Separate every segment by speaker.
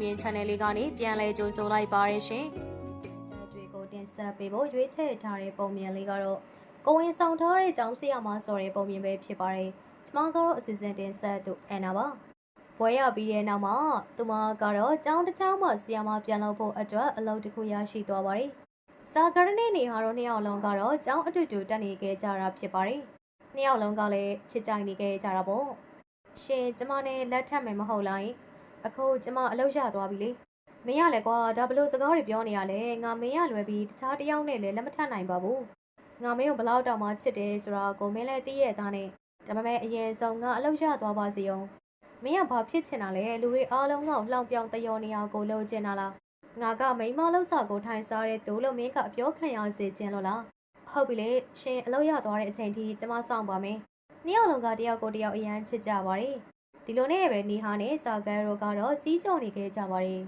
Speaker 1: မြင် channel လေးကနေပြန်လဲကြိုဆိုလိုက်ပါရရှင်
Speaker 2: တွေကိုတင်ဆက်ပေးဖို့ရွေးချယ်ထားတဲ့ပုံမြင်လေးကတော့ကိုဝင်ဆောင်ထားတဲ့ကျောင်းဆရာမဆိုတဲ့ပုံမြင်ပဲဖြစ်ပါတယ်။ကျမကတော့အစီအစဉ်တင်ဆက်သူအန်နာပါ။ဘွဲရပြီးတဲ့နောက်မှာသူမကတော့ကျောင်းတစ်ကျောင်းမှာဆရာမပြန်လုပ်ဖို့အတွက်အလုပ်တစ်ခုရရှိသွားပါတယ်။စာဂရနေနေဟာတော့နှစ်ယောက်လုံးကတော့ကျောင်းအတူတူတက်နေခဲ့ကြတာဖြစ်ပါတယ်။နှစ်ယောက်လုံးကလည်းချစ်ကြိုက်နေခဲ့ကြတာပေါ့။ရှင်ကျမနဲ့လက်ထပ်မယ်မဟုတ်လား။ အခုကျမအလုပ်ရသွားပြီလေ။မင်းရလဲကွာဒါဘလို့စကားတွေပြောနေရလဲငါမင်းရလွယ်ပြီးတခြားတစ်ယောက်နဲ့လည်းလက်မထပ်နိုင်ပါဘူးငါမင်းကိုဘလောက်တောင်မှချစ်တယ်ဆိုတာကိုမင်းလည်းသိရဲ့သားနဲ့ဒါပေမဲ့အရင်ဆုံးငါအလုပ်ရသွားပါစေအောင်မင်းကဘာဖြစ်ချင်တာလဲလူတွေအားလုံးကလှောင်ပြောင်တယောနေအောင်ကိုလိုချင်တာလားငါကမိန်းမလောက်စာကိုထိုင်စားတဲ့သူလို့မင်းကအပြောခံရစေချင်လို့လားဟုတ်ပြီလေရှင်အလုပ်ရသွားတဲ့အချိန်ထိကျမစောင့်ပါမယ်နှစ်ယောက်လုံးကတယောက်ကိုတယောက်အရန်ချစ်ကြပါတယ် ဒီလိုနဲ့ပဲနီဟာနဲ့စာကဲရိုကတော့စီးကြော်နေခဲ့ကြပါတယ်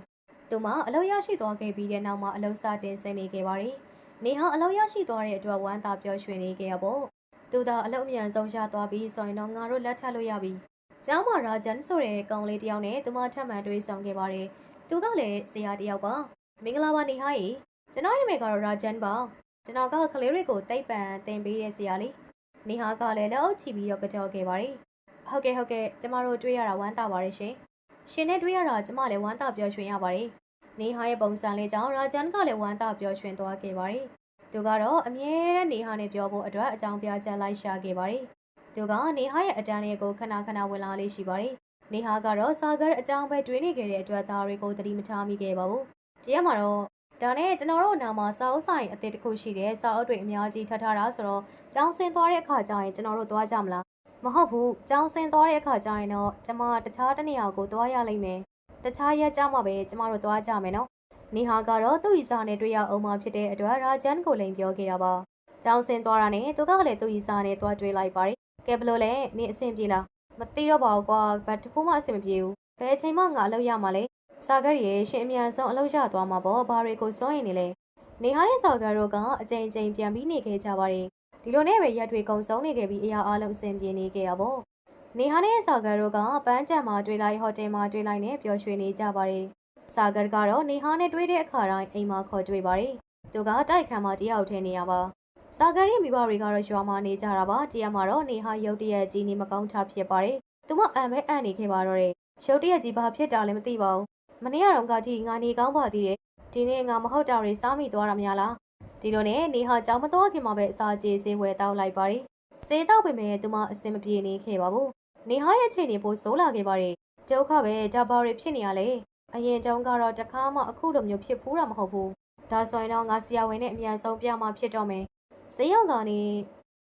Speaker 2: သူမအလောက်ရရှိသွားခဲ့ပြီးတဲ့နောက်မှာအလောက်စတင်ဆင်းနေခဲ့ပါတယ်။နေဟာအလောက်ရရှိသွားတဲ့အတွက်ဝမ်းသာပျော်ရွှင်နေခဲ့ရပေါ့။သူသာအလောက်အမြန်ဆုံးရသွားပြီးဆိုရင်တော့ငါတို့လက်ထပ်လို့ရပြီ။ကျောင်းမှာရာဂျန်ဆိုတဲ့ကောင်လေးတစ်ယောက်နဲ့သူမထပ်မံတွေ့ဆုံခဲ့ပါတယ်။သူကလည်းဆရာတစ်ယောက်ပါ။မင်္ဂလာပါနေဟာရေ။ကျွန်တော်နာမည်ကတော့ရာဂျန်ပါ။ကျွန်တော်ကကလေးတွေကိုတိတ်ပံသင်ပေးတဲ့ဆရာလေး။နေဟာကလည်းလက်အုပ်ချပြီးတော့ကြော်ခဲ့ပါတယ်။ ဟုတ်ကဲ့ဟုတ်ကဲ့ကျမတို့တွေ့ရတာဝမ်းသာပါတယ်ရှင်။ရှင်နဲ့တွေ့ရတာကျမလည်းဝမ်းသာပျော်ရွှင်ရပါတယ်။နေဟာရဲ့ပုံစံလေးကြောင့်ရာဂျန်ကလည်းဝမ်းသာပျော်ရွှင်သွားခဲ့ပါတယ်။သူကတော့အမြဲတမ်းနေဟာနဲ့ပြောဖို့အတွက်အကြောင်းပြချက်လိုက်ရှာခဲ့ပါတယ်။သူကနေဟာရဲ့အတန်းလေးကိုခဏခဏဝင်လာလေးရှိပါတယ်။နေဟာကတော့စာကားအကြောင်းပဲတွေးနေခဲ့တဲ့အတွက်ဒါတွေကိုသတိမထားမိခဲ့ပါဘူး။တရားမှာတော့ဒါနဲ့ကျွန်တော်တို့နာမှာစာအုပ်ဆိုင်အသစ်တစ်ခုရှိတယ်စာအုပ်တွေအများကြီးထပ်ထားတာဆိုတော့ကျောင်းဆင်းသွားတဲ့အခါကျရင်ကျွန်တော်တို့သွားကြမလား မဟုတ်ဘူးကျောင်းဆင်းသွားတဲ့အခါကျရင်တော့ကျွန်မတခြားတစ်နေရာကိုသွားရလိမ့်မယ်တခြားရက်ကြမှာပဲကျမတို့သွားကြမယ်နော်။နေဟာကတော့သူ့ဤစာနဲ့တွေ့ရအောင်မှဖြစ်တဲ့အတွက်ရာဂျန်ကိုလိန်ပြောခဲ့တာပါ။ကျောင်းဆင်းသွားတာနဲ့သူကလည်းသူ့ဤစာနဲ့သွားတွေ့လိုက်ပါတယ်။ကဲဘလို့လဲနေအဆင်ပြေလား။မသိတော့ပါဘူးကွာ။ဘာတစ်ခုမှအဆင်မပြေဘူး။ဘယ်အချိန်မှငါအလုပ်ရမှာလဲ။စာကတ်ရဲ့ရှင်အမြန်ဆုံးအလုပ်ရသွားမှာပေါ့။ဘာတွေကိုစွန့်ရင်နေလဲ။နေဟာတဲ့စာကတ်တို့ကအချိန်ချင်းပြန်ပြီးနေခဲ့ကြပါတယ်။ ဒီလိုနဲ့ပဲရက်တွေကုံဆုံးနေခဲ့ပြီးအရာအလုံးအဆင်ပြေနေခဲ့ရပါဘော။နေဟာနဲ့စာဂတ်တို့ကပန်းချံမှာတွေ့လိုက်ဟိုတယ်မှာတွေ့လိုက်နဲ့ပျော်ရွှင်နေကြပါတယ်။စာဂတ်ကတော့နေဟာနဲ့တွေ့တဲ့အခါတိုင်းအိမ်မှာခေါ်တွေ့ပါတယ်။သူကတိုက်ခံမှာတယောက်ထဲနေရပါ။စာဂတ်ရဲ့မိဘတွေကတော့ရွာမှာနေကြတာပါ။တရားမှာတော့နေဟာရုတ်တရက်ကြီးနေမကောင်းတာဖြစ်ပါတယ်။သူမအံပဲအံ့နေခဲ့ပါတော့တယ်။ရုတ်တရက်ကြီးဘာဖြစ်တာလဲမသိပါဘူး။မနေ့ကတော့ကကြီးငါနေကောင်းပါသေးတယ်။ဒီနေ့ငါမဟုတ်တာတွေစားမိသွားတာများလား။ ဒီလိုနဲ့နေဟာကြောင်မတော်ခင်မှာပဲအစာကြေးစင်းဝယ်တောက်လိုက်ပါတယ်။စေးတော့ပေမဲ့သူမအဆင်မပြေနေခဲ့ပါဘူး။နေဟာရဲ့ချိန်နေပိုဆိုးလာခဲ့ပါတယ်ဒုက္ခပဲဒါဘာတွေဖြစ်နေရလဲအရင်တုန်းကတော့တခါမှအခုလိုမျိုးဖြစ်ဖူးတာမဟုတ်ဘူးဒါဆိုရင်တော့ငါဆရာဝန်နဲ့အမြန်ဆုံးပြမှဖြစ်တော့မယ်ဈေးရောက်ကနေ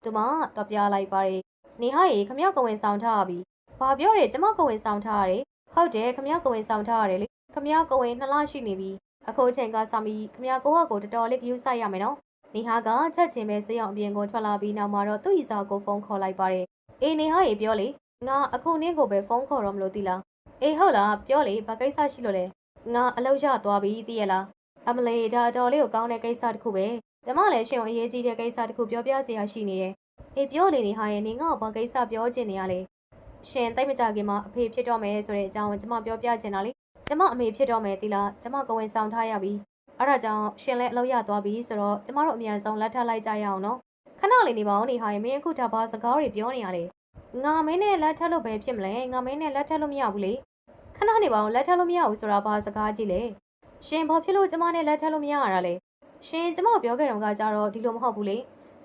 Speaker 2: သူမတော့ပြလိုက်ပါတယ်နေဟာရေခမရောက်ကဝင်ဆောင်ထားပြီဘာပြောတယ်ကျမကဝင်ဆောင်ထားရတယ်ဟုတ်တယ်ခမရောက်ကဝင်ဆောင်ထားရတယ်လေခမရောက်ကဝင်နှစ်လရှိနေပြီ အခုအချိန်ကစပြီးခမရောကိုဟကိုတော်တော်လေးဂရုစိုက်ရမယ်နော်နေဟာကချက်ချင်းပဲဈေးရောက်အပြင်ကိုထွက်လာပြီးနောက်မှာတော့သူ့ဤစာကိုဖုန်းခေါ်လိုက်ပါတယ်အေးနေဟာရေပြောလေငါအခုနင်းကိုပဲဖုန်းခေါ်တော့မလို့သိလားအေးဟုတ်လားပြောလေဘာကိစ္စရှိလို့လဲငါအလောက်ရသွားပြီသိရလားအမလေးဒါအတော်လေးကိုကောင်းတဲ့ကိစ္စတစ်ခုပဲကျမလည်းရှင်ကိုအရေးကြီးတဲ့ကိစ္စတစ်ခုပြောပြစရာရှိနေတယ်အေးပြောလေနေဟာရဲ့နေငါ့ကိုဘာကိစ္စပြောချင်နေရလဲရှင်တိတ်မကြခင်မှာအဖေဖြစ်တော့မယ်ဆိုတဲ့အကြောင်းကိုကျမပြောပြချင်တာလေ ကျမအမေဖြစ်တော့မယ်သိလားကျမကဝင်ဆောင်ထားရပြီအဲ့ဒါကြောင့်ရှင်လည်းအလောက်ရသွားပြီဆိုတော့ကျမတို့အမြန်ဆုံးလက်ထပ်လိုက်ကြရအောင်နော်ခဏလေးနေပါဦးနေဟာရဲ့မင်းအခုဒါဘာစကားတွေပြောနေရလဲငါမင်းနဲ့လက်ထပ်လို့ပဲဖြစ်မလဲငါမင်းနဲ့လက်ထပ်လို့မရဘူးလေခဏနေပါအောင်လက်ထပ်လို့မရဘူးဆိုတာဘာစကားကြီးလဲရှင်ဘာဖြစ်လို့ကျမနဲ့လက်ထပ်လို့မရရတာလဲရှင်ကျမကိုပြောခဲ့တော့ကကြတော့ဒီလိုမဟုတ်ဘူးလေ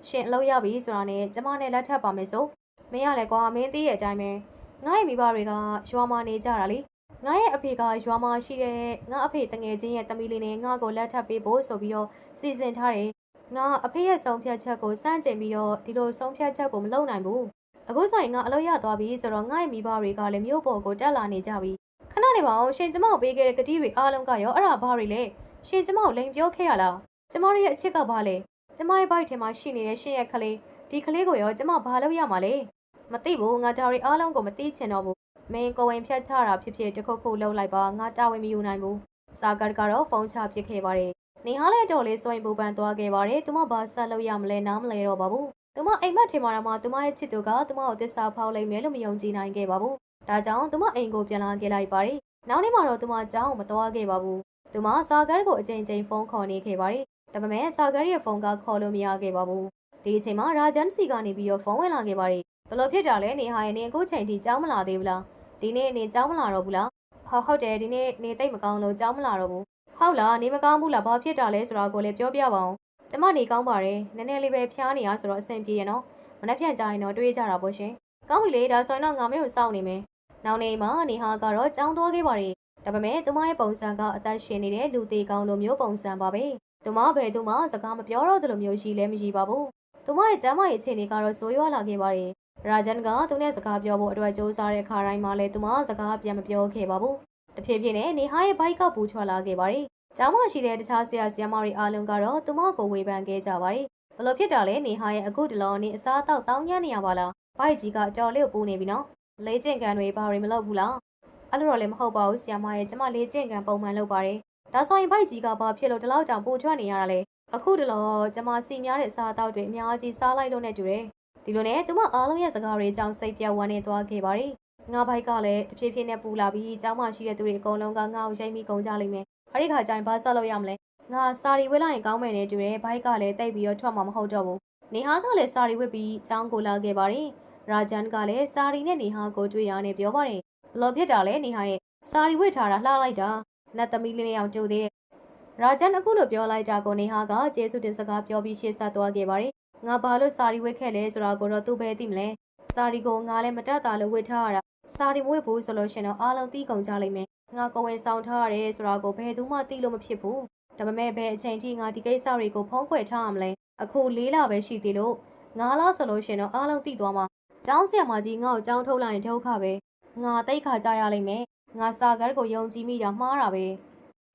Speaker 2: ရှင်အလုပ်ရပြီဆိုတာနဲ့ကျမနဲ့လက်ထပ်ပါမယ်ဆိုမင်းရလဲကွာမင်းသိတဲ့အတိုင်းပဲငါ့ရဲ့မိဘတွေကရွာမှာနေကြတာလေ ငါရဲ့အဖေကရွာမှာရှိတဲ့ငါအဖေတငယ်ချင်းရဲ့တမီလေးနဲ့ငါ့ကိုလက်ထပ်ပေးဖို့ဆိုပြီးတော့စီစဉ်ထားတယ်ငါအဖေရဲ့ဆုံးဖြတ်ချက်ကိုစမ်းကြင်ပြီးတော့ဒီလိုဆုံးဖြတ်ချက်ကိုမလုပ်နိုင်ဘူးအခုဆိုရင်ငါအလုပ်ရသွားပြီဆိုတော့ငါ့ရဲ့မိဘတွေကလည်းမြို့ပေါ်ကိုတက်လာနေကြပြီခဏနေပါအောင်ရှင်ကျမကိုပေးခဲ့တဲ့ကတိတွေအားလုံးကရောအဲ့ဒါဘာတွေလဲရှင်ကျမကိုလိန်ပြောခဲ့ရလားကျမတို့ရဲ့အချစ်ကဘာလဲကျမရဲ့ဘိုက်ထဲမှာရှိနေတဲ့ရှင်ရဲ့ကလေးဒီကလေးကိုရောကျမဘာလုပ်ရမှာလဲမသိဘူးငါဒါတွေအားလုံးကိုမသိချင်တော့ဘူး မင်းကိုဝင်ဖြတ်ချတာဖြစ်ဖြစ်တစ်ခုခုလှုပ်လိုက်ပါငါတာဝန်မယူနိုင်ဘူးစာကတ်ကတော့ဖုန်းချပစ်ခဲ့ပါတယ်နေဟာလည်းတော်လေးစွန့်ပူပန်သွားခဲ့ပါတယ်သူမဘာဆက်လုပ်ရမလဲနားမလဲတော့ပါဘူးသူမအိမ်မက်ထင်မာတာမှသူမရဲ့ချစ်သူကသူမကိုသစ္စာဖောက်လိုက်မယ်လို့မယုံကြည်နိုင်ခဲ့ပါဘူး။ဒါကြောင့်သူမအိမ်ကိုပြန်လာခဲ့လိုက်ပါတယ်နောက်နေ့မှာတော့သူမကြောင်းကိုမသွားခဲ့ပါဘူးသူမစာကတ်ကိုအချိန်ချင်းဖုန်းခေါ်နေခဲ့ပါတယ်ဒါပေမဲ့စာကတ်ရဲ့ဖုန်းကခေါ်လို့မရခဲ့ပါဘူးဒီအချိန်မှာရာဂျန်စီကနေပြီးတော့ဖုန်းဝင်လာခဲ့ပါတယ်ဘလို့ဖြစ်တာလဲနေဟာရဲ့နေအခုချိန်ထိကြောင်းမလာသေးဘူးလား ဒီနေ့နေကြောင်းမလာတော့ဘူးလားဟုတ်ဟုတ်တယ်ဒီနေ့နေတိတ်မကောင်းလို့ကြောင်းမလာတော့ဘူးဟုတ်လားနေမကောင်းဘူးလားဘာဖြစ်တာလဲဆိုတာကိုလည်းပြောပြပါအောင်ကျမနေကောင်းပါတယ်နည်းနည်းလေးပဲဖျားနေရဆိုတော့အဆင်ပြေရနော်မနှက်ဖြန်ကြရင်တော့တွေးကြတာပေါ့ရှင်ကောင်းပြီလေဒါဆိုရင်တော့ငါမေကိုစောင့်နေမယ်နောက်နေ့မှာနေဟာကတော့ကြောင်းသွားခဲ့ပါတယ်ဒါပေမဲ့သူမရဲ့ပုံစံကအသက်ရှင်နေတဲ့လူသေးကောင်းလိုမျိုးပုံစံပါပဲသူမဘယ်သူမှစကားမပြောတော့တယ်လို့မျိုးရှိလဲမရှိပါဘူးသူမရဲ့ကျမ်းမာရေးအခြေအနေကတော့ဆိုးရွားလာခဲ့ပါတယ် ရာဂျန်ကသူနဲ့စကားပြောဖို့အတွက်စ조사တဲ့ခါတိုင်းမှာလည်းသူမစကားပြန်မပြောခဲ့ပါဘူးတဖြည်းဖြည်းနဲ့နေဟာရဲ့ဘိုက်ကပူချွာလာခဲ့ပါတယ်ကျောင်းမရှိတဲ့တခြားဆရာဆရာမတွေအားလုံးကတော့သူမကိုဝေဖန်ခဲ့ကြပါတယ်ဘလို့ဖြစ်တာလဲနေဟာရဲ့အခုတလောနေအစားအသောက်တောင်းညံ့နေရပါလားဘိုက်ကြီးကအကြော်လေးကိုပူနေပြီနော်လေးကျင့်ကန်တွေဘာတွေမလုပ်ဘူးလားအဲ့လိုတော့လည်းမဟုတ်ပါဘူးဆရာမရဲ့ကျမလေးကျင့်ကန်ပုံမှန်လုပ်ပါတယ်ဒါဆိုရင်ဘိုက်ကြီးကဘာဖြစ်လို့ဒီလောက်တောင်ပူချွတ်နေရတာလဲအခုတလောကျမစီများတဲ့အစားအသောက်တွေအများကြီးစားလိုက်လို့နဲ့တူတယ် ဒီလိုနဲ့သူမအားလုံးရဲ့စကားတွေအကြောင်းစိတ်ပြဝမ်းနေသွားခဲ့ပါတယ်ငါဘိုက်ကလည်းတဖြည်းဖြည်းနဲ့ပူလာပြီးကျောင်းမှာရှိတဲ့သူတွေအကုန်လုံးကငါ့ကိုရိမ့်မိကုန်ကြလိမ့်မယ်အဲ့ဒီခါကျရင်ဘာဆက်လုပ်ရမလဲငါစာရီဝတ်လိုက်ရင်ကောင်းမယ်နဲ့တူတယ်ဘိုက်ကလည်းတိတ်ပြီးတော့ထွက်မှာမဟုတ်တော့ဘူးနေဟာကလည်းစာရီဝတ်ပြီးကျောင်းကိုလာခဲ့ပါတယ်ရာဂျန်ကလည်းစာရီနဲ့နေဟာကိုတွေ့ရနေပြောပါတယ်ဘလို့ဖြစ်တာလဲနေဟာရဲ့စာရီဝတ်ထားတာလှလိုက်တာနတ်သမီးလေးနဲ့အောင်ကြိုသေးတယ်ရာဂျန်အခုလိုပြောလိုက်တာကိုနေဟာကကျေးဇူးတင်စကားပြောပြီးရှေ့ဆက်သွားခဲ့ပါတယ် ငါဘာလို့စာရီဝတ်ခဲ့လဲဆိုတာကိုတော့သူပဲသိမလဲစာရီကိုငါလည်းမတတ်တာလို့ဝတ်ထားရတာစာရီမဝတ်ဘူးဆိုလို့ရှင်တော့အားလုံးသိကုန်ကြလိမ့်မယ်ငါကိုဝင်ဆောင်ထားရတယ်ဆိုတာကိုဘယ်သူမှသိလို့မဖြစ်ဘူးဒါပေမဲ့ဘယ်အချိန်ထိငါဒီကိစ္စတွေကိုဖုံးကွယ်ထားရမလဲအခုလေးလပဲရှိသေးလို့ငါလားဆိုလို့ရှင်တော့အားလုံးသိသွားမှာကျောင်းဆရာမကြီးငါ့ကိုကျောင်းထုတ်လိုက်ရင်ဒုက္ခပဲငါတိတ်ခါကြရလိမ့်မယ်ငါစာကတ်ကိုယုံကြည်မိတာမှားတာပဲ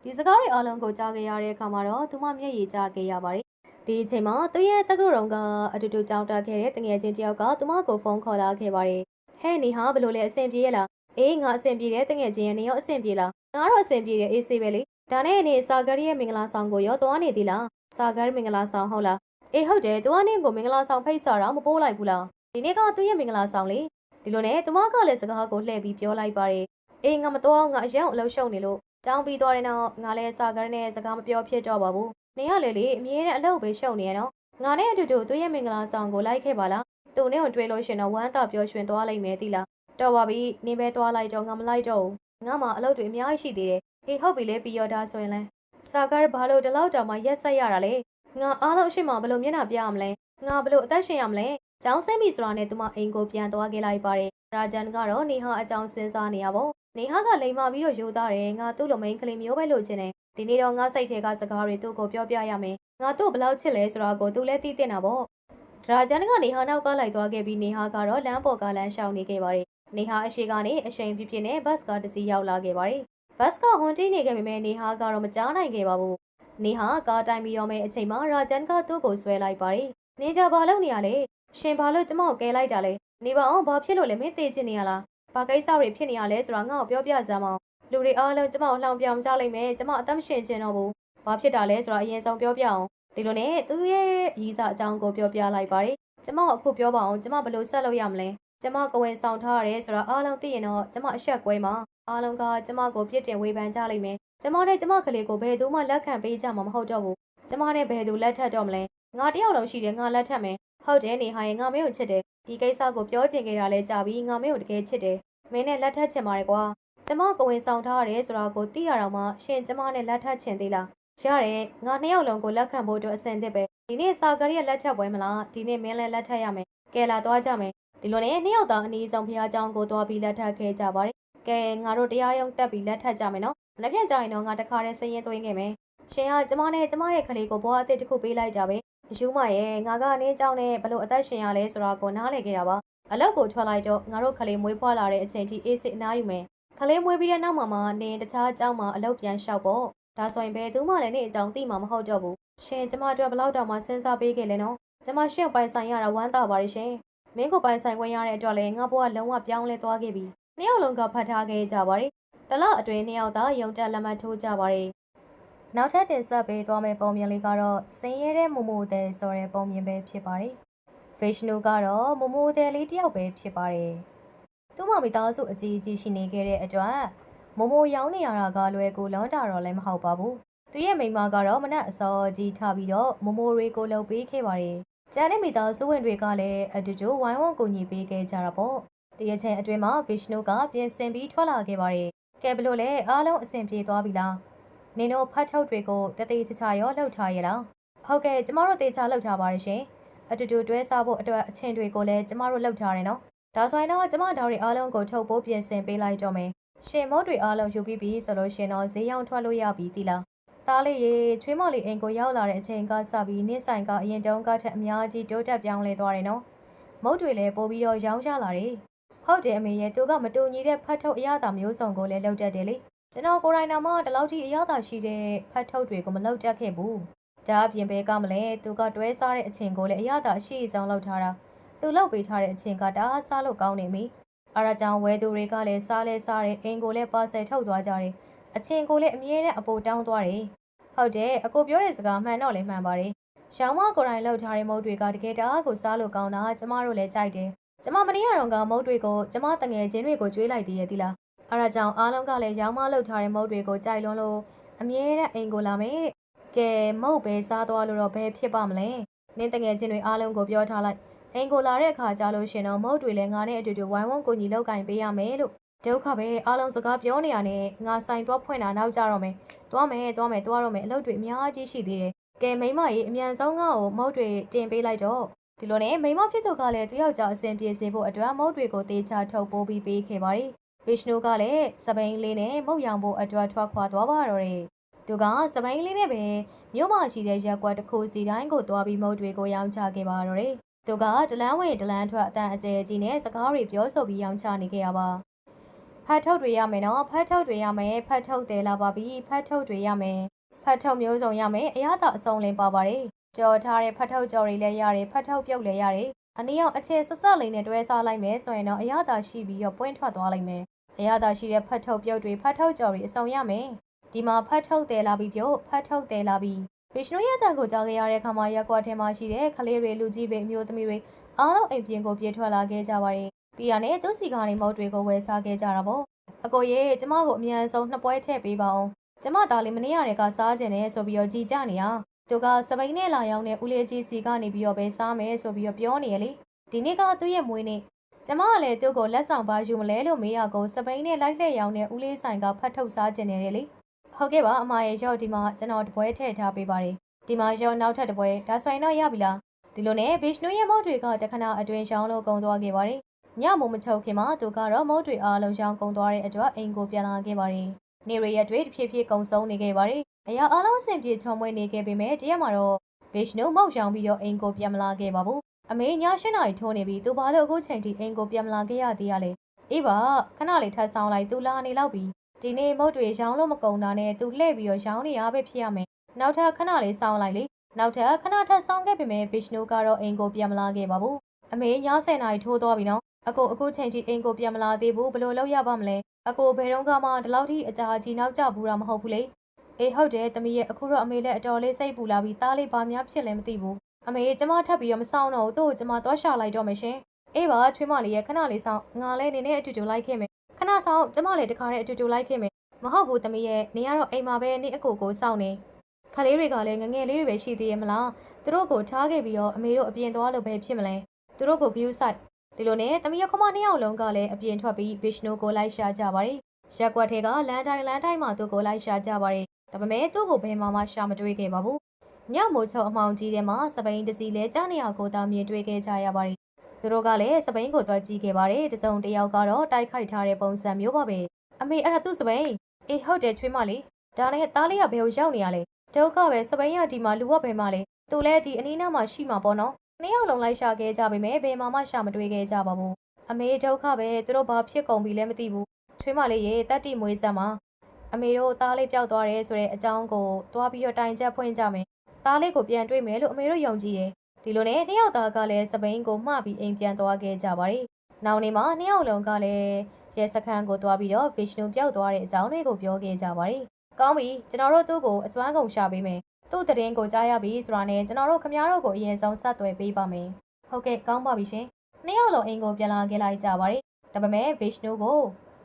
Speaker 2: ဒီစကားတွေအားလုံးကိုကြားခဲ့ရတဲ့အခါမှာတော့သူမမျက်ရည်ကျခဲ့ရပါတယ် ဒီအချိန်မှာသူ့ရဲ့တက္ကသိုလ်တော်ကအတူတူကြောင်းတက်ခဲ့တဲ့တငယ်ချင်းတယောက်ကသူမကိုဖုန်းခေါ်လာခဲ့ပါတယ်ဟဲ့နေဟာဘလို့လဲအဆင်ပြေရလားအေးငါအဆင်ပြေတယ်တငယ်ချင်းရဲ့နေရောအဆင်ပြေလားငါတော့အဆင်ပြေတယ်အေးဆေးပဲလေဒါနဲ့နေစာဂရီရဲ့မင်္ဂလာဆောင်ကိုရောသွားနေသေးလားစာဂရီမင်္ဂလာဆောင်ဟုတ်လားအေးဟုတ်တယ်သူကနေကိုမင်္ဂလာဆောင်ဖိတ်စာတော့မပိုးလိုက်ဘူးလားဒီနေ့ကသူ့ရဲ့မင်္ဂလာဆောင်လေဒီလိုနဲ့သူမကလည်းစကားကိုလှည့်ပြီးပြောလိုက်ပါတယ်အေးငါမတော်ငါအရင်အလုပ်ရှုံနေလို့ကြောင်းပြီးသွားတဲ့နောက်ငါလည်းစာဂရီနဲ့စကားမပြောဖြစ်တော့ပါဘူး နေရလေလေအမြဲတမ်းအလုပ်ပဲရှုံနေရနော်ငါနဲ့အတူတူသူ့ရဲ့မင်္ဂလာဆောင်ကိုလိုက်ခဲ့ပါလားသူနဲ့ကိုတွေ့လို့ရှင်တော့ဝမ်းသာပျော်ရွှင်သွားလိမ့်မယ်တိလားတော်ပါပြီနေပဲသွားလိုက်တော့ငါမလိုက်တော့ဘူးငါမှအလုပ်တွေအများကြီးရှိသေးတယ်အေးဟုတ်ပြီလေပြီးရောဒါဆိုရင်လဲစာကားဘာလို့ဒီလောက်တောင်မှရက်ဆက်ရတာလဲငါအားလုံးအရှိမဘလို့မျက်နှာပြရမလဲငါဘလို့အသက်ရှင်ရမလဲကျောင်းဆင်းပြီဆိုတာနဲ့သူမအိမ်ကိုပြန်သွားခဲ့လိုက်ပါတယ်ရာဂျန်ကတော့နေဟာအကြောင်းစဉ်းစားနေရပါနေဟာကလိမ်မာပြီးတော့ယူသားတယ်ငါသူ့လိုမိန်ကလေးမျိုးပဲလိုချင်တယ် ဒီနေ့တော့ငါစိတ်ထဲကစကားတွေသူ့ကိုပြောပြရမယ်ငါသူ့ဘလောက်ချစ်လဲဆိုတာကိုသူလည်းသိတင်တာပေါ့ရာဂျန်ကနေဟာနောက်ကလိုက်သွားခဲ့ပြီးနေဟာကတော့လမ်းပေါ်ကလမ်းရှောင်နေခဲ့ပါတယ်နေဟာအရှိကနေအရှိန်ပြပြနဲ့ဘတ်စ်ကားတစ်စီးရောက်လာခဲ့ပါတယ်ဘတ်စ်ကဟွန်တိနေခဲ့ပေမဲ့နေဟာကတော့မကြားနိုင်ခဲ့ပါဘူးနေဟာကားတိုင်ပြီးတော့မဲ့အချိန်မှာရာဂျန်ကသူ့ကိုဆွဲလိုက်ပါတယ်နေကြဘာလုပ်နေရလဲရှင်ဘာလို့ကျမကိုကဲလိုက်တာလဲနေပါအောင်ဘာဖြစ်လို့လဲမင်းသိချင်နေရလားဘာကိစ္စတွေဖြစ်နေရလဲဆိုတာငါ့ကိုပြောပြစမ်းမအောင် လူတွေအားလုံးကျမကိုလှောင်ပြောင်ကြလိမ့်မယ်ကျမအသက်မရှင်ချင်တော့ဘူးဘာဖြစ်တာလဲဆိုတာအရင်ဆုံးပြောပြအောင်ဒီလိုနဲ့သူ့ရဲ့ရီးစာအကြောင်းကိုပြောပြလိုက်ပါတယ်ကျမအခုပြောပါအောင်ကျမဘယ်လိုဆက်လုပ်ရမလဲကျမကိုဝင်ဆောင်ထားရတယ်ဆိုတာအားလုံးသိရင်တော့ကျမအဆက်ကွဲမှာအားလုံးကကျမကိုပြစ်တင်ဝေဖန်ကြလိမ့်မယ်ကျမနဲ့ကျမကလေးကိုဘယ်သူမှလက်ခံပေးကြမှာမဟုတ်တော့ဘူးကျမနဲ့ဘယ်သူလက်ထပ်တော့မလဲငါတယောက်လုံးရှိတယ်ငါလက်ထပ်မယ်ဟုတ်တယ်နေဟာရင်ငါမင်းကိုချစ်တယ်ဒီကိစ္စကိုပြောချင်ခဲ့တာလဲကြာပြီငါမင်းကိုတကယ်ချစ်တယ်မင်းနဲ့လက်ထပ်ချင်ပါတယ်ကွာ ကျမကိုဝင်ဆောင်ထားရတယ်ဆိုတာကိုသိရတော့မှရှင်ကျမနဲ့လက်ထပ်ချင်သေးလားရတယ်ငါနှစ်ယောက်လုံးကိုလက်ခံဖို့အတွက်အဆင်သင့်ပဲဒီနေ့စာကရီရဲ့လက်ထပ်ပွဲမလားဒီနေ့မင်းလည်းလက်ထပ်ရမယ်ကဲလာသွားကြမယ်ဒီလိုနဲ့နှစ်ယောက်သားအနည်းဆုံးဖះเจ้าကိုသွားပြီးလက်ထပ်ခဲ့ကြပါတယ်ကဲငါတို့တရားရုံးတက်ပြီးလက်ထပ်ကြမယ်နော်မနေ့ပြန်ကြရင်တော့ငါတခါတည်းစရင်သွင်းခဲ့မယ်ရှင်ကကျမနဲ့ကျမရဲ့ကလေးကိုဘွားအစ်စ်တစ်ခုပေးလိုက်ကြပဲယူမရဲ့ငါကအနည်းကြောင့်နဲ့ဘလို့အသက်ရှင်ရလဲဆိုတာကိုနားလည်ခဲ့တာပါအလောက်ကိုထွက်လိုက်တော့ငါတို့ကလေးမွေးဖွားလာတဲ့အချိန်ထိအေးစစ်အနားယူမယ်က လေးမွေးပြီးတဲ့နောက်မှာမှနင်တခြားအကြောင်းမှာအလောက်ပြန်လျှောက်ပေါ့ဒါဆိုရင်ဘယ်သူမှလည်းနေအကြောင်းသိမှာမဟုတ်တော့ဘူးရှင်ကျမတို့ဘလောက်တောင်မှစဉ်းစားပေးခဲ့လဲနော်ကျမရှင့်ပိုင်ဆိုင်ရတာဝမ်းသာပါတယ်ရှင်မင်းကိုပိုင်ဆိုင်ခွင့်ရတဲ့အတွက်လည်းငါဘဝလုံးဝပြောင်းလဲသွားခဲ့ပြီနှစ်ယောက်လုံးကဖတ်ထားခဲ့ကြပါတယ်တလအတွင်းနှစ်ယောက်သားယုံတက်လက်မှတ်ထိုးကြပါတယ်နောက်ထပ်တင်ဆက်ပေးသွားမယ့်ပုံမြင်လေးကတော့စင်ရဲတဲ့မမိုတဲ့ဆိုတဲ့ပုံမြင်ပဲဖြစ်ပါတယ်ဗေရှနုကတော့မမိုတဲ့လေးတစ်ယောက်ပဲဖြစ်ပါတယ် သူ့မမိသားစုအကြီးအကြီးရှိနေခဲ့တဲ့အတွက်မိုမိုရောင်းနေရတာကလွယ်ကူလွန်းတာတော့လည်းမဟုတ်ပါဘူးသူရဲ့မိန်းမကတော့မနက်အစောကြီးထားပြီးတော့မိုမိုတွေကိုလှုပ်ပေးခဲ့ပါတယ်ကျန်တဲ့မိသားစုဝင်တွေကလည်းအတူတူဝိုင်းဝန်းကူညီပေးခဲ့ကြတာပေါ့တရချင်းအတွင်းမှာဗစ်ရှ်နုကပြင်ဆင်ပြီးထွက်လာခဲ့ပါတယ်ကဲဘလို့လဲအားလုံးအဆင်ပြေသွားပြီလားနင်တို့ဖတ်ထုတ်တွေကိုတတိချာချာရောလှုပ်ထားရလားဟုတ်ကဲ့ကျမတို့တေချာလှုပ်ထားပါတယ်ရှင်အတူတူတွဲစားဖို့အတွက်အချင်းတွေကိုလည်းကျမတို့လှုပ်ထားတယ်နော် ဒါဆိုရင်တော့ကျမတို့တွေအားလုံးကိုထုတ်ဖို့ပြင်ဆင်ပေးလိုက်တော့မယ်ရှင်မို့တွေအားလုံးယူပြီးပြီဆိုလို့ရှင်တော့ဈေးရောင်းထွက်လို့ရပြီသီလားတားလေးရေချွေးမော်လေးအိမ်ကိုရောက်လာတဲ့အချိန်ကစပြီးနေ့ဆိုင်ကအရင်တုန်းကထက်အများကြီးတိုးတက်ပြောင်းလဲသွားတယ်နော်မုတ်တွေလည်းပို့ပြီးတော့ရောင်းရလာတယ်ဟုတ်တယ်အမေရဲ့သူကမတူညီတဲ့ဖတ်ထုတ်အရသာမျိုးစုံကိုလည်းလှုပ်တတ်တယ်လေကျွန်တော်ကိုယ်တိုင်တော့မှဒီလောက်ထိအရသာရှိတဲ့ဖတ်ထုတ်တွေကိုမလှုပ်တတ်ခဲ့ဘူးဒါအပြင်ပဲကမလဲသူကတွဲစားတဲ့အချိန်ကိုလည်းအရသာအရှိအဆုံးလှုပ်ထားတာ သူလှုပ်ပေးထားတဲ့အချိန်ကတအားစားလို့ကောင်းနေပြီအားရကြောင့်ဝဲသူတွေကလည်းစားလဲစားတယ်အိမ်ကိုလည်းပါဆယ်ထုတ်သွားကြတယ်အချင်းကိုလည်းအမြဲတမ်းအပိုတောင်းသွားတယ်ဟုတ်တယ်အကိုပြောတဲ့စကားမှန်တော့လည်းမှန်ပါတယ်ရောင်မကိုယ်တိုင်လှုပ်ထားတဲ့မုတ်တွေကတကယ်တအားကိုစားလို့ကောင်းတာကျမတို့လည်းကြိုက်တယ်ကျမမနေ့ကတော့ကမုတ်တွေကိုကျမတငယ်ချင်းတွေကိုကျွေးလိုက်သေးရဲ့သီလားအားရကြောင့်အားလုံးကလည်းရောင်မလှုပ်ထားတဲ့မုတ်တွေကိုကြိုက်လွန်းလို့အမြဲတမ်းအိမ်ကိုလာမယ်တဲ့ကဲမုတ်ပဲစားသွားလို့တော့ဘယ်ဖြစ်ပါမလဲနင်းတငယ်ချင်းတွေအားလုံးကိုပြောထားလိုက် အိမ်ကိုလာတဲ့အခါကျလို့ရှင်တော့မုတ်တွေလည်းငါနဲ့အတူတူဝိုင်းဝန်းကိုညီလောက်ကင်ပေးရမယ်လို့ဒုက္ခပဲအားလုံးစကားပြောနေရနဲ့ငါဆိုင်သွားဖွင့်တာနောက်ကြတော့မယ်သွားမယ်သွားမယ်သွားတော့မယ်အလုပ်တွေအများကြီးရှိသေးတယ်ကဲမိမကြီးအမြန်ဆုံးငါ့ကိုမုတ်တွေတင်ပေးလိုက်တော့ဒီလိုနဲ့မိမဖြစ်သူကလည်းတယောက်ကြောင့်အဆင်ပြေစေဖို့အတွက်မုတ်တွေကိုတေချာထုတ်ပိုးပြီးပေးခဲ့ပါတယ်ဗစ်ရှ်နုကလည်းစပိန်လေးနဲ့မုတ်ရောင်ဖို့အတွက်ထွက်ခွာသွားပါတော့တယ်သူကစပိန်လေးနဲ့ပဲမြို့မှာရှိတဲ့ရက်ကွက်တစ်ခုစီတိုင်းကိုသွားပြီးမုတ်တွေကိုရောင်းချခဲ့ပါတော့တယ် သူကဒလန်းဝင်ဒလန်းထွက်အတန်အကျယ်ကြီးနဲ့စကားတွေပြောဆိုပြီးရောင်းချနေခဲ့ရပါဖတ်ထုတ်တွေရမယ်နော်ဖတ်ထုတ်တွေရမယ်ဖတ်ထုတ်တယ်လာပါပြီဖတ်ထုတ်တွေရမယ်ဖတ်ထုတ်မျိုးစုံရမယ်အရသာအစုံလင်းပါပါတယ်ကြော်ထားတဲ့ဖတ်ထုတ်ကြော်တွေလည်းရတယ်ဖတ်ထုတ်ပြုတ်လည်းရတယ်အနည်းအောင်အခြေဆက်ဆက်လေးနဲ့တွဲစားလိုက်မယ်ဆိုရင်တော့အရသာရှိပြီးတော့ပွင့်ထွက်သွားလိမ့်မယ်အရသာရှိတဲ့ဖတ်ထုတ်ပြုတ်တွေဖတ်ထုတ်ကြော်တွေအစုံရမယ်ဒီမှာဖတ်ထုတ်တယ်လာပြီးပြုတ်ဖတ်ထုတ်တယ်လာပြီး ဗိရှနုရဲ့တန်ကိုကြားခဲ့ရတဲ့အခါမှာရက်ကွက်ထဲမှာရှိတဲ့ကလေးတွေလူကြီးတွေအမျိုးသမီးတွေအားလုံးအိမ်ပြင်ကိုပြေးထွက်လာခဲ့ကြပါတယ်ပြီးရနဲ့သူ့စီကနေမုတ်တွေကိုဝယ်စားခဲ့ကြတာပေါ့အကိုရေကျမကိုအမြန်ဆုံးနှစ်ပွဲထည့်ပေးပါအောင်ကျမသားလေးမနေ့ရတဲ့ကစားကျင်နေဆိုပြီးတော့ကြည်ကြနေရသူကစပိန်နဲ့လာရောက်တဲ့ဦးလေးကြီးစီကနေပြီးတော့ပဲစားမယ်ဆိုပြီးတော့ပြောနေရလေဒီနေ့ကသူ့ရဲ့မွေးနေ့ကျမကလည်းသူ့ကိုလက်ဆောင်ပါယူမလဲလို့မေးရကိုစပိန်နဲ့လိုက်လှည့်ရောင်းတဲ့ဦးလေးဆိုင်ကဖတ်ထုတ်စားကျင်နေတယ်လေ ဟုတ်ကဲ့ပါအမရဲ့ရောက်ဒီမှာကျွန်တော်တပွဲထည့်ထားပေးပါတယ်ဒီမှာရောက်နောက်ထပ်တပွဲဒါဆိုရင်တော့ရပြီလားဒီလိုနဲ့ဘစ်နူရဲ့မုတ်တွေကတခဏအတွင်ရှောင်းလို့ကုံသွားခဲ့ပါတယ်ညမမချုပ်ခင်မှာသူကတော့မုတ်တွေအားလုံးရှောင်းကုံသွားတဲ့အတွက်အိမ်ကိုပြန်လာခဲ့ပါတယ်နေရရက်တွေတဖြည်းဖြည်းကုံဆုံးနေခဲ့ပါတယ်အရာအားလုံးအဆင်ပြေချုံမွေးနေခဲ့ပေမဲ့တရက်မှာတော့ဘစ်နူမုတ်ရှောင်းပြီးတော့အိမ်ကိုပြန်မလာခဲ့ပါဘူးအမေည၈နာရီထိုးနေပြီသူဘာလို့အခုချိန်ထိအိမ်ကိုပြန်မလာခဲ့ရသေးရလဲအေးပါခဏလေးထပ်ဆောင်လိုက်သူလာနေလောက်ပြီ ဒီနေ့မုတ်တွေရောင်းလို့မကုန်တာနဲ့သူလှည့်ပြီးတော့ရောင်းနေရပဲဖြစ်ရမယ်နောက်ထပ်ခဏလေးစောင်းလိုက်လေနောက်ထပ်ခဏထပ်စောင်းခဲ့ပေမဲ့ဗစ်နူကတော့အိမ်ကိုပြန်မလာခဲ့ပါဘူးအမေည10နာရီထိုးသွားပြီနော်အကိုအခုချိန်ထိအိမ်ကိုပြန်မလာသေးဘူးဘယ်လိုလုပ်ရပါမလဲအကိုဘယ်တော့မှဒီလောက်ထိအကြာကြီးနောက်ကျဘူးတာမဟုတ်ဘူးလေအေးဟုတ်တယ်တမီးရဲ့အခုတော့အမေလည်းအတော်လေးစိတ်ပူလာပြီးသားလေးဘာများဖြစ်လဲမသိဘူးအမေကျမထပ်ပြီးတော့မဆောင်တော့ဘူးသူ့ကိုကျမသွားရှာလိုက်တော့မယ်ရှင်အေးပါချွေးမလေးရဲ့ခဏလေးဆောင်ငါလည်းနေနဲ့အတူတူလိုက်ခဲ့မယ် ခဏဆောင်ကျမလည်းတခါတည်းအတူတူလိုက်ခဲ့မယ်မဟုတ်ဘူးတမီးရဲ့နေရတော့အိမ်မှာပဲနေအကိုကိုစောင့်နေခလေးတွေကလည်းငငယ်လေးတွေပဲရှိသေးရဲ့မလားသူတို့ကိုထားခဲ့ပြီးတော့အမေတို့အပြင်သွားလို့ပဲဖြစ်မလဲသူတို့ကိုဂယူးဆိုင်ဒီလိုနဲ့တမီးရခမနှစ်ယောက်လုံးကလည်းအပြင်ထွက်ပြီးဘစ်နူကိုလိုက်ရှာကြပါတယ်ရက်ကွက်ထဲကလမ်းတိုင်းလမ်းတိုင်းမှာသူ့ကိုလိုက်ရှာကြပါတယ်ဒါပေမဲ့သူ့ကိုဘယ်မှမှရှာမတွေ့ခဲ့ပါဘူးညမိုးချုံအမောင်ကြီးထဲမှာစပိန်တစီလဲကြားနေရကိုတာမြင်တွေ့ခဲ့ကြရပါတယ် သူတို့ကလည်းစပိန်ကိုသွားကြည့်ခဲ့ပါတယ်တစုံတစ်ယောက်ကတော့တိုက်ခိုက်ထားတဲ့ပုံစံမျိုးပါပဲအမေအဲ့ဒါသူ့စပိန်အေးဟုတ်တယ်ချွေးမလေးဒါနဲ့သားလေးကဘယ်ကိုရောက်နေရလဲဒုက္ခပဲစပိန်ရဒီမှာလူဝဘယ်မှာလဲသူလည်းဒီအနီးနားမှာရှိမှာပေါ့နော်နှစ်ယောက်လုံးလိုက်ရှာခဲ့ကြပေမဲ့ဘယ်မှမှရှာမတွေ့ခဲ့ကြပါဘူးအမေဒုက္ခပဲသူတို့ဘာဖြစ်ကုန်ပြီလဲမသိဘူးချွေးမလေးရေတက်တီမွေးဆက်မှာအမေတို့သားလေးပျောက်သွားတယ်ဆိုတဲ့အကြောင်းကိုတွားပြီးတော့တိုင်ချက်ဖွင့်ကြမယ်သားလေးကိုပြန်တွေ့မယ်လို့အမေတို့ယုံကြည်တယ် ဒီလိုနဲ့နှစ်ယောက်သားကလည်းစပိန်ကိုမှပြီးအိမ်ပြန်သွားခဲ့ကြပါတယ်နောက်နေ့မှာနှစ်ယောက်လုံးကလည်းရဲစခန်းကိုတွားပြီးတော့ဗစ်ရှနူပျောက်သွားတဲ့အကြောင်းလေးကိုပြောခဲ့ကြပါတယ်ကောင်းပြီကျွန်တော်တို့သူ့ကိုအစွမ်းကုန်ရှာပေးမယ်သူ့တရင်ကိုကြားရပြီဆိုတာနဲ့ကျွန်တော်တို့ခမ ्या တို့ကိုအရင်ဆုံးဆက်သွယ်ပေးပါမယ်ဟုတ်ကဲ့ကောင်းပါပြီရှင်နှစ်ယောက်လုံးအိမ်ကိုပြန်လာခဲ့လိုက်ကြပါတယ်ဒါပေမဲ့ဗစ်ရှနူကို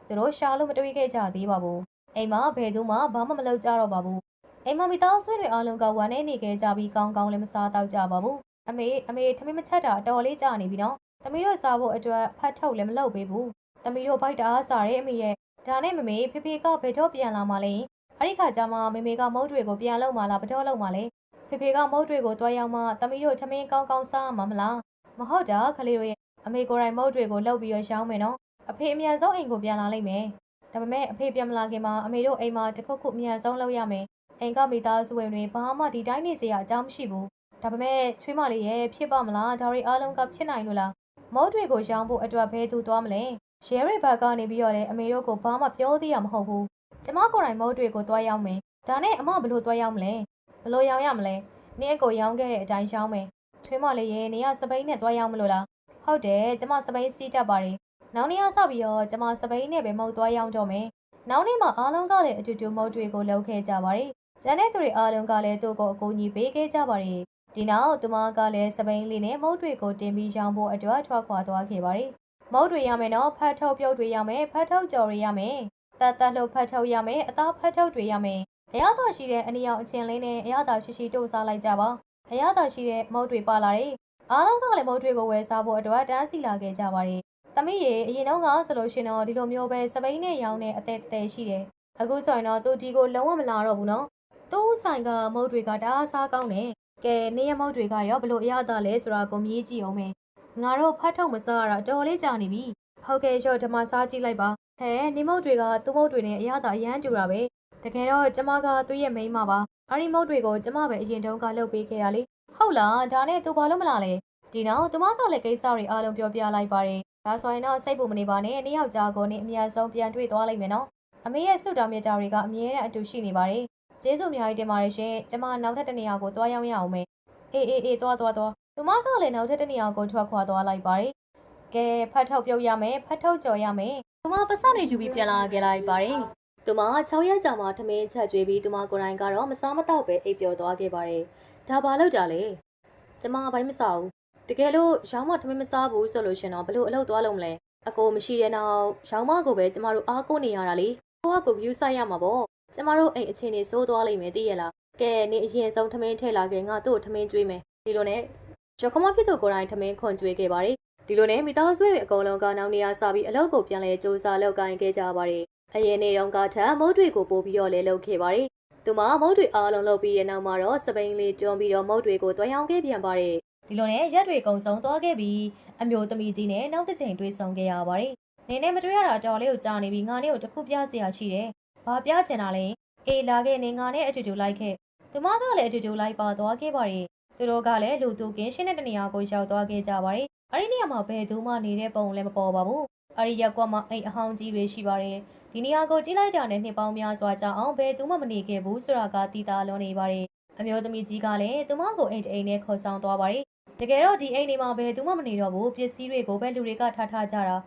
Speaker 2: သူတို့ရှာလို့မတွေ့ခဲ့ကြသေးပါဘူးအိမ်မှာဘယ်သူမှဘာမှမလုပ်ကြတော့ပါဘူးအိမ်မမိသားဆွေတွေအားလုံးကဝမ်းနေနေခဲ့ကြပြီးကောင်းကောင်းလည်းမစားတော့ကြပါဘူး အမေအမေထမင်းမချက်တာအတော်လေးကြာနေပြီနော်သမီးတို့စားဖို့အတွက်ဖတ်ထုတ်လည်းမလုပ်ပေးဘူးသမီးတို့ဘိုက်တအားစားတယ်အမေရဲ့ဒါနဲ့မမေဖေဖေကဘယ်တော့ပြန်လာမှလဲအဲ့ဒီခါကျမှမေမေကမုတ်တွေကိုပြန်လုံမှလားဘယ်တော့လုံမှလဲဖေဖေကမုတ်တွေကိုတွားရောက်မှသမီးတို့ထမင်းကောင်းကောင်းစားမှာမလားမဟုတ်တာခလေးတို့ရဲ့အမေကိုယ်တိုင်မုတ်တွေကိုလှုပ်ပြီးရရှောင်းမယ်နော်အဖေအမြန်ဆုံးအိမ်ကိုပြန်လာလိမ့်မယ်ဒါပေမဲ့အဖေပြန်မလာခင်မှာအမေတို့အိမ်မှာတစ်ခုခုအမြန်ဆုံးလုပ်ရမယ်အိမ်ကမိသားစုဝင်တွေဘာမှဒီတိုင်းနေစရာအကြောင်းမရှိဘူး ဒါပေမဲ့ချွေးမလေးရဲ့ဖြစ်ပါမလားဒါတွေအားလုံးကဖြစ်နိုင်လို့လားမုတ်တွေကိုရောင်းဖို့အတွက်ဘယ်သူသွားမလဲရဲရီဘတ်ကနေပြီးတော့လေအမေတို့ကိုဘာမှပြောသေးရမဟုတ်ဘူးကျမကိုယ်တိုင်မုတ်တွေကိုသွားရောက်မယ်ဒါနဲ့အမဘလို့သွားရောက်မလဲဘလို့ရောင်းရမလဲနင်းကိုရောင်းခဲ့တဲ့အတိုင်းရောင်းမယ်ချွေးမလေးရဲ့နေရစပိန်နဲ့သွားရောက်မလို့လားဟုတ်တယ်ကျမစပိန်စီးတတ်ပါတယ်နောက်နေ့ကစပြီးတော့ကျမစပိန်နဲ့ပဲမုတ်သွားရောက်တော့မယ်နောက်နေ့မှာအားလုံးကလည်းအတူတူမုတ်တွေကိုလုပ်ခဲ့ကြပါတယ်ကျန်တဲ့သူတွေအားလုံးကလည်းသူ့ကိုအကူအညီပေးခဲ့ကြပါတယ် ဒီနောက်သူမကလည်းစပိန်လေးနဲ့မုတ်တွေကိုတင်ပြီးရောင်းဖို့အတွက်ထွက်ခွာသွားခဲ့ပါတယ်မုတ်တွေရမယ်နော်ဖတ်ထုတ်ပြုတ်တွေရမယ်ဖတ်ထုတ်ကြော်တွေရမယ်တတ်တတ်လို့ဖတ်ထုတ်ရမယ်အသားဖတ်ထုတ်တွေရမယ်အရသာရှိတဲ့အနီရောင်အချင်းလေးနဲ့အရသာရှိရှိတို့စားလိုက်ကြပါအရသာရှိတဲ့မုတ်တွေပါလာတယ်အားလုံးကလည်းမုတ်တွေကိုဝယ်စားဖို့အတွက်တန်းစီလာခဲ့ကြပါတယ်သမီးရေအရင်တော့ကဆိုလို့ရှင်တော့ဒီလိုမျိုးပဲစပိန်နဲ့ရောင်းတဲ့အသေးသေးရှိတယ်အခုဆိုရင်တော့သူဒီကိုလုံးဝမလာတော့ဘူးနော်သူ့ဆိုင်ကမုတ်တွေကတအားစားကောင်းတယ် ကဲနေရမုတ်တွေကရောဘလို့အရသာလဲဆိုတာကိုမြည်ကြည့်အောင်မယ်ငါတို့ဖတ်ထုတ်မစားရတာတော်လေးကြာနေပြီဟုတ်ကဲ့ရော့ဓမ္မစားကြည့်လိုက်ပါဟဲနေမုတ်တွေကသူ့မုတ်တွေနဲ့အရသာအရန်တူတာပဲတကယ်တော့ကျမကသူ့ရဲ့မိန်းမပါအဲ့ဒီမုတ်တွေကိုကျမပဲအရင်တုန်းကလုပ်ပေးခဲ့တာလေဟုတ်လားဒါနဲ့သူဘာလို့မလာလဲဒီနောက်သူမကလည်းကိစ္စတွေအားလုံးပြောပြလိုက်ပါတယ်ဒါဆိုရင်တော့စိတ်ပူမနေပါနဲ့နှစ်ယောက်ကြားကိုနေအများဆုံးပြန်တွေ့သွားလိမ့်မယ်နော်အမေရဲ့ဆုတောင်းမြတ်တာတွေကအမြဲတမ်းအတူရှိနေပါတယ် ကျေးဇူးအများကြီးတင်ပါတယ်ရှင်ကျမနောက်ထပ်တစ်နေရာကိုတွားရောက်ရအောင်မယ်အေးအေးအေးတွားတွားတွားသူမကလည်းနောက်ထပ်တစ်နေရာကိုထွက်ခွာသွားလိုက်ပါတယ်ကဲဖတ်ထုတ်ပြုတ်ရမယ်ဖတ်ထုတ်ကြော်ရမယ်သူမပတ်စံနေယူပြီးပြန်လာခဲ့လိုက်ပါတယ်သူမ6ရက်ကြာမှထမင်းချက်ကျွေးပြီးသူမကိုယ်တိုင်ကတော့မစားမတော့ပဲအိပ်ပျော်သွားခဲ့ပါတယ်ဒါဘာလို့ကြလဲကျမဘိုင်းမစားဘူးတကယ်လို့ရောင်းမထမင်းမစားဘူးဆိုလို့ရှင်တော့ဘလို့အလုပ်သွားလုံးမလဲအကိုမရှိတဲ့နောက်ရောင်းမကိုပဲကျမတို့အားကိုးနေရတာလေကိုကကို view ဆိုင်ရမှာပေါ့ ကျမတို့အိမ်အခြေအနေစိုးသွားလိမ့်မယ်သိရလားကဲနေအရင်ဆုံးထမင်းထည့်လာခဲ့ငါတို့ထမင်းကျွေးမယ်ဒီလိုနဲ့ရခမဖြစ်သူကိုယ်တိုင်ထမင်းခွန်ကျွေးခဲ့ပါတယ်ဒီလိုနဲ့မိသားစုတွေအကုန်လုံးကနောက်နေရာစပြီးအလုပ်ကိုပြန်လဲစူးစမ်းလုပ်ကိုင်ခဲ့ကြပါတယ်အရင်နေ့တုန်းကထပ်မုတ်တွေကိုပို့ပြီးတော့လဲလုပ်ခဲ့ပါတယ်သူမမုတ်တွေအားလုံးလုပ်ပြီးတဲ့နောက်မှာတော့စပိန်လေးတွန်းပြီးတော့မုတ်တွေကိုတွားရောင်းခဲ့ပြန်ပါတယ်ဒီလိုနဲ့ရက်တွေကုံဆုံးသွားခဲ့ပြီးအမျိုးသမီးကြီးနဲ့နောက်တစ်ချိန်တွေ့ဆုံခဲ့ရပါတယ်နေနဲ့မတွေ့ရတာတော်လေးကိုကြာနေပြီးငါနဲ့ကိုတစ်ခုပြစရာရှိတယ် ဘာပြချင်တာလဲအေးလာခဲ့နေငါနဲ့အတူတူလိုက်ခဲ့သူမကလည်းအတူတူလိုက်ပါသွားခဲ့ပါတယ်သူတို့ကလည်းလူသူကင်းရှင်းတဲ့တနေရာကိုရောက်သွားခဲ့ကြပါတယ်အဲ့ဒီနေရာမှာဘယ်သူမှနေတဲ့ပုံလည်းမပေါ်ပါဘူးအဲ့ဒီရက်ကွက်မှာအိမ်အဟောင်းကြီးတွေရှိပါတယ်ဒီနေရာကိုကြည့်လိုက်တာနဲ့နှစ်ပေါင်းများစွာကြာအောင်ဘယ်သူမှမနေခဲ့ဘူးဆိုတာကသိတာလွန်နေပါတယ်အမျိုးသမီးကြီးကလည်းသူမကိုအိမ်တအိမ်နဲ့ခေါ်ဆောင်သွားပါတယ်တကယ်တော့ဒီအိမ်တွေမှာဘယ်သူမှမနေတော့ဘူးပစ္စည်းတွေကိုပဲလူတွေကထားထားကြတာ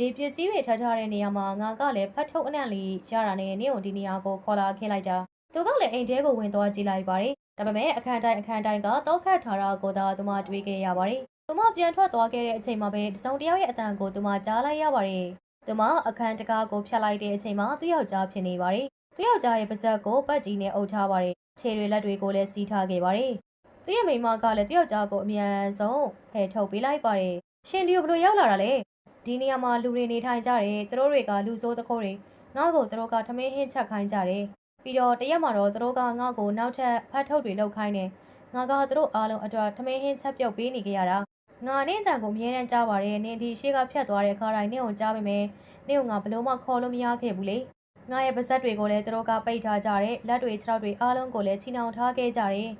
Speaker 2: ဒီပစ္စည်းတွေထားထားတဲ့နေရာမှာငါကလည်းဖတ်ထုတ်အနံ့လေးရတာနဲ့နင့်ကိုဒီနေရာကိုခေါ်လာခဲ့လိုက်တာသူကလည်းအိမ်ထဲကိုဝင်သွားကြည့်လိုက်ပါတယ်ဒါပေမဲ့အခန်းတိုင်းအခန်းတိုင်းကတော့ခတ်ထားတာကိုသာသူမတွေးခဲ့ရပါတယ်သူမပြန်ထွက်သွားခဲ့တဲ့အချိန်မှာပဲတစုံတယောက်ရဲ့အတန်ကိုသူမကြားလိုက်ရပါတယ်သူမအခန်းတကားကိုဖျက်လိုက်တဲ့အချိန်မှာသူ့ယောက်ျားဖြစ်နေပါတယ်သူ့ယောက်ျားရဲ့ပါဇက်ကိုပတ်ကြီးနဲ့အုပ်ထားပါတယ်ခြေတွေလက်တွေကိုလည်းစီးထားခဲ့ပါတယ်သူ့ရဲ့မိန်းမကလည်းသူ့ယောက်ျားကိုအမြန်ဆုံးဖယ်ထုတ်ပေးလိုက်ပါတယ်ရှင်ဒီကိုဘယ်လိုရောက်လာတာလဲ ဒီနေရာမှာလူတွေနေထိုင်ကြတယ်သူတို့တွေကလူဆိုးတခိုးတွေငါ့ကိုသူတို့ကထမင်းဟင်းချက်ခိုင်းကြတယ်ပြီးတော့တရက်မှာတော့သူတို့ကငါ့ကိုနောက်ထပ်ဖတ်ထုတ်တွေလုပ်ခိုင်းတယ်ငါကသူတို့အားလုံးအတွက်ထမင်းဟင်းချက်ပြုတ်ပေးနေကြရတာငါနဲ့အတန်ကိုအမြဲတမ်းကြားပါတယ်နင်ဒီရှေ့ကဖြတ်သွားတဲ့ခါတိုင်းနင့်ကိုကြားပေမဲ့နင့်ကိုငါဘလို့မှခေါ်လို့မရခဲ့ဘူးလေငါရဲ့ပါဇက်တွေကိုလည်းသူတို့ကပိတ်ထားကြတယ်လက်တွေခြေထောက်တွေအားလုံးကိုလည်းချီနှောင်ထားခဲ့ကြတယ်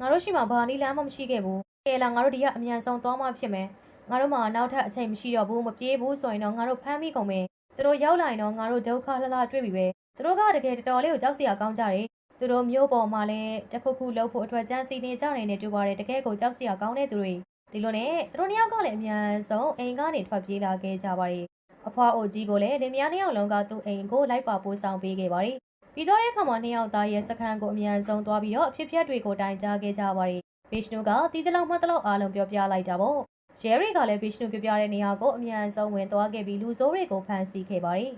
Speaker 2: ငါတို့ရှိမှဘာနီလမ်းမှမရှိခဲ့ဘူးကဲလာငါတို့ဒီကအမြန်ဆုံးသွားမှဖြစ်မယ် ငါတို့မှနောက်ထပ်အချိန်မရှိတော့ဘူးမပြေးဘူးဆိုရင်တော့ငါတို့ဖမ်းမိကုန်မယ်သူတို့ရောက်လာရင်တော့ငါတို့ဒုက္ခလှလှတွေ့ပြီပဲသူတို့ကတကယ်တော်တော်လေးကိုကြောက်စရာကောင်းကြတယ်သူတို့မျိုးပေါ်မှာလည်းတစ်ခုခုလှုပ်ဖို့အတွက်ကြံစီနေကြနေနေတူပါတယ်တကယ်ကိုကြောက်စရာကောင်းတဲ့သူတွေဒီလိုနဲ့သူတို့နှစ်ယောက်ကလည်းအမြန်ဆုံးအိမ်ကနေထွက်ပြေးလာခဲ့ကြပါတယ်အဖွားအိုကြီးကိုလည်းလင်မယားနှစ်ယောက်လုံးကသူ့အိမ်ကိုလိုက်ပါပို့ဆောင်ပေးခဲ့ပါတယ်ပြီးတော့တဲ့အခါမှာနှစ်ယောက်သားရဲ့စခန်းကိုအမြန်ဆုံးသွားပြီးတော့အဖြစ်ပြက်တွေကိုတိုင်ကြားခဲ့ကြပါတယ်ဗီရှနုကတီးတလောက်မှတလောက်အားလုံးပြောပြလိုက်တာပေါ့ ရဲရီကလည်းဗီရှနုပြောပြတဲ့နေရာကိုအမြန်ဆုံးဝင်သွားခဲ့ပြီးလူဆိုးတွေကိုဖမ်းဆီးခဲ့ပါတယ်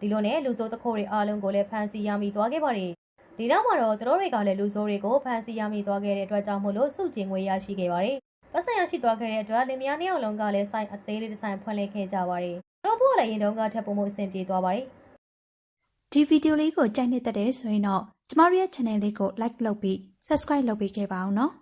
Speaker 2: ဒီလိုနဲ့လူဆိုးတခိုးတွေအားလုံးကိုလည်းဖမ်းဆီးရမိသွားခဲ့ပါတယ်ဒီနောက်မှာတော့သူတို့တွေကလည်းလူဆိုးတွေကိုဖမ်းဆီးရမိသွားခဲ့တဲ့အတွက်ကြောင့်မို့လို့စုကျင်ငွေရရှိခဲ့ပါတယ်ပတ်စံရရှိသွားခဲ့တဲ့အတွက်လင်မယားနှစ်ယောက်လုံးကလည်းဆိုင်အသေးလေးတစ်ဆိုင်ဖွင့်လှစ်ခဲ့ကြပါတယ်သူတို့ဘို့လည်းရင်တုန်းကထပ်ပုံမှုအဆင်ပြေသွားပါတယ်
Speaker 3: ဒီဗီဒီယိုလေးကိုကြိုက်နေတဲ့တဲ့ဆိုရင်တော့ကျမတို့ရဲ့ channel လေးကို like လုပ်ပြီး subscribe လုပ်ပေးခဲ့ပါအောင်နော်